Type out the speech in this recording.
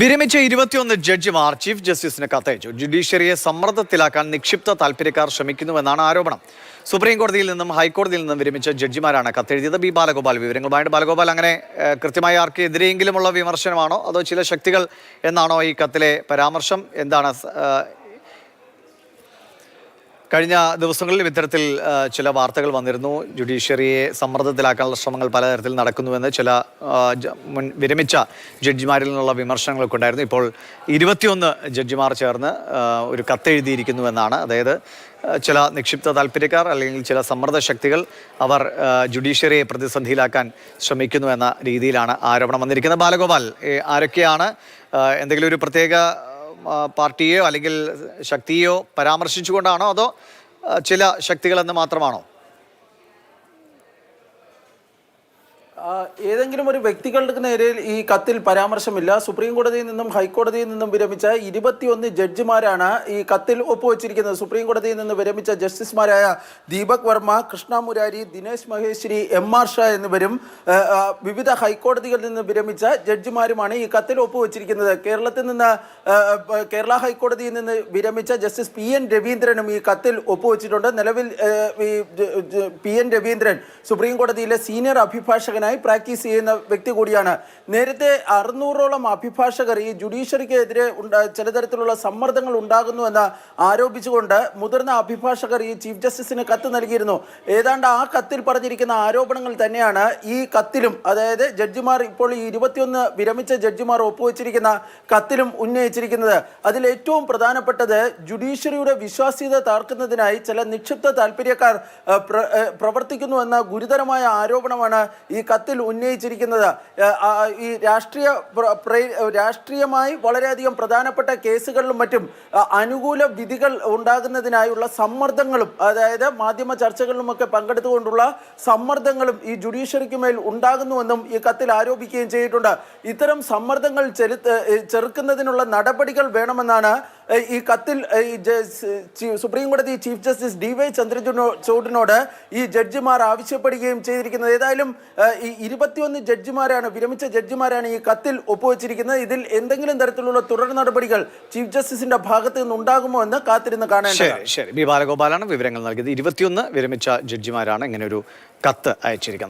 വിരമിച്ച ഇരുപത്തിയൊന്ന് ജഡ്ജിമാർ ചീഫ് ജസ്റ്റിസിന് കത്തയച്ചു. ജുഡീഷ്യറിയെ സമ്മർദ്ദത്തിലാക്കാൻ നിക്ഷിപ്ത താൽപര്യക്കാർ ശ്രമിക്കുന്നുവെന്നാണ് ആരോപണം. സുപ്രീം കോടതിയിൽ നിന്നും ഹൈക്കോടതിയിൽ നിന്നും വിരമിച്ച ജഡ്ജിമാരാണ് കത്തെഴുതിയത്. ബി ബാലഗോപാൽ വിവരങ്ങളുമായിട്ട്. ബാലഗോപാൽ അങ്ങനെ കൃത്യമായി ആർക്ക് എതിരെയെങ്കിലുമുള്ള വിമർശനമാണോ? അതോ ചില ശക്തികൾ എന്നാണോ ഈ കത്തിലെ പരാമർശം? എന്താണ് കഴിഞ്ഞ ദിവസങ്ങളിൽ ഇത്തരത്തിൽ ചില വാർത്തകൾ വന്നിരുന്നു. ജുഡീഷ്യറിയെ സമ്മർദ്ദത്തിലാക്കാനുള്ള ശ്രമങ്ങൾ പലതരത്തിൽ നടക്കുന്നുവെന്ന് ചില മുൻ വിരമിച്ച ജഡ്ജിമാരിൽ നിന്നുള്ള വിമർശനങ്ങളൊക്കെ ഉണ്ടായിരുന്നു. ഇപ്പോൾ ഇരുപത്തിയൊന്ന് ജഡ്ജിമാർ ചേർന്ന് ഒരു ഒരു കത്തെഴുതിയിരിക്കുന്നുവെന്നാണ്. അതായത് ചില നിക്ഷിപ്ത താല്പര്യക്കാർ അല്ലെങ്കിൽ ചില സമ്മർദ്ദ ശക്തികൾ അവർ ജുഡീഷ്യറിയെ പ്രതിസന്ധിയിലാക്കാൻ ശ്രമിക്കുന്നു എന്ന രീതിയിലാണ് ആരോപണം വന്നിരിക്കുന്നത്. ബാലഗോപാൽ ആരൊക്കെയാണ് എന്തെങ്കിലും ഒരു പ്രത്യേക പാർട്ടിയെയോ അല്ലെങ്കിൽ ശക്തിയെയോ പരാമർശിച്ചുകൊണ്ടാണോ അതോ ചില ശക്തികളെന്ന് മാത്രമാണോ ആ, ഏതെങ്കിലും ഒരു വ്യക്തികളുടെ നേരെ ഈ കത്തിൽ പരാമർശമില്ല. സുപ്രീം കോടതിയിൽ നിന്നും ഹൈക്കോടതിയിൽ നിന്നും വിരമിച്ച ഇരുപത്തിയൊന്ന് ജഡ്ജിമാരാണ് ഈ കത്തിൽ ഒപ്പുവച്ചിരിക്കുന്നത്. സുപ്രീം കോടതിയിൽ നിന്ന് വിരമിച്ച ജസ്റ്റിസുമാരായ ദീപക് വർമ്മ കൃഷ്ണ മുരാരി ദിനേശ് മഹേശ്വരി എം ആർ ഷാ എന്നിവരും വിവിധ ഹൈക്കോടതികളിൽ നിന്ന് വിരമിച്ച ജഡ്ജിമാരുമാണ് ഈ കത്തിൽ ഒപ്പുവച്ചിരിക്കുന്നത്. കേരളത്തിൽ നിന്ന് കേരള ഹൈക്കോടതിയിൽ നിന്ന് വിരമിച്ച ജസ്റ്റിസ് പി എൻ രവീന്ദ്രനും ഈ കത്തിൽ ഒപ്പുവച്ചിട്ടുണ്ട്. നിലവിൽ പി എൻ രവീന്ദ്രൻ സുപ്രീം കോടതിയിലെ സീനിയർ അഭിഭാഷകനായി പ്രാക്ടീസ് ചെയ്യുന്ന വ്യക്തി കൂടിയാണ്. നേരത്തെ അറുന്നൂറോളം അഭിഭാഷകർ ഈ ജുഡീഷ്യറിക്കെതിരെ ചില തരത്തിലുള്ള സമ്മർദ്ദങ്ങൾ ഉണ്ടാകുന്നുവെന്ന് ആരോപിച്ചുകൊണ്ട് മുതിർന്ന അഭിഭാഷകർ ഈ ചീഫ് ജസ്റ്റിസിന് കത്ത് നൽകിയിരുന്നു. ഏതാണ്ട് ആ കത്തിൽ പറഞ്ഞിരിക്കുന്ന ആരോപണങ്ങൾ തന്നെയാണ് ഈ കത്തിലും അതായത് ജഡ്ജിമാർ ഇപ്പോൾ ഈ ഇരുപത്തിയൊന്ന് വിരമിച്ച ജഡ്ജിമാർ ഒപ്പുവെച്ചിരിക്കുന്ന കത്തിലും ഉന്നയിച്ചിരിക്കുന്നത്. അതിൽ ഏറ്റവും പ്രധാനപ്പെട്ടത് ജുഡീഷ്യറിയുടെ വിശ്വാസ്യത താർക്കുന്നതിനായി ചില നിക്ഷിപ്ത താല്പര്യക്കാർ പ്രവർത്തിക്കുന്നുവെന്ന ഗുരുതരമായ ആരോപണമാണ് ഈ കത്തിൽ ഉന്നയിച്ചിരിക്കുന്നത് ഈ രാഷ്ട്രീയ രാഷ്ട്രീയമായി വളരെയധികം പ്രധാനപ്പെട്ട കേസുകളിലും മറ്റും അനുകൂല വിധികൾ ഉണ്ടാകുന്നതിനായുള്ള സമ്മർദ്ദങ്ങളും അതായത് മാധ്യമ ചർച്ചകളിലുമൊക്കെ പങ്കെടുത്തുകൊണ്ടുള്ള സമ്മർദ്ദങ്ങളും ഈ ജുഡീഷ്യറിക്ക് മേൽ ഉണ്ടാകുന്നുവെന്നും ഈ കത്തിൽ ആരോപിക്കുകയും ചെയ്തിട്ടുണ്ട്. ഇത്തരം സമ്മർദ്ദങ്ങൾ ചെറുക്കുന്നതിനുള്ള നടപടികൾ വേണമെന്നാണ് ഈ കത്തിൽ സുപ്രീം കോടതി ചീഫ് ജസ്റ്റിസ് ഡി വൈ ചന്ദ്രചൂഡിനോട് ഈ ജഡ്ജിമാർ ആവശ്യപ്പെടുകയും ചെയ്തിരിക്കുന്നത്. ഏതായാലും ഈ ഇരുപത്തിയൊന്ന് ജഡ്ജിമാരാണ് വിരമിച്ച ജഡ്ജിമാരാണ് ഈ കത്തിൽ ഒപ്പുവെച്ചിരിക്കുന്നത്. ഇതിൽ എന്തെങ്കിലും തരത്തിലുള്ള തുടർ നടപടികൾ ചീഫ് ജസ്റ്റിസിന്റെ ഭാഗത്ത് നിന്ന് ഉണ്ടാകുമോ എന്ന് കാത്തിരുന്ന് കാണാൻ ശരി ബി ബാലഗോപാലാണ് വിവരങ്ങൾ നൽകിയത്. ഇരുപത്തിയൊന്ന് വിരമിച്ച ജഡ്ജിമാരാണ് ഇങ്ങനെ ഒരു കത്ത് അയച്ചിരിക്കുന്നത്.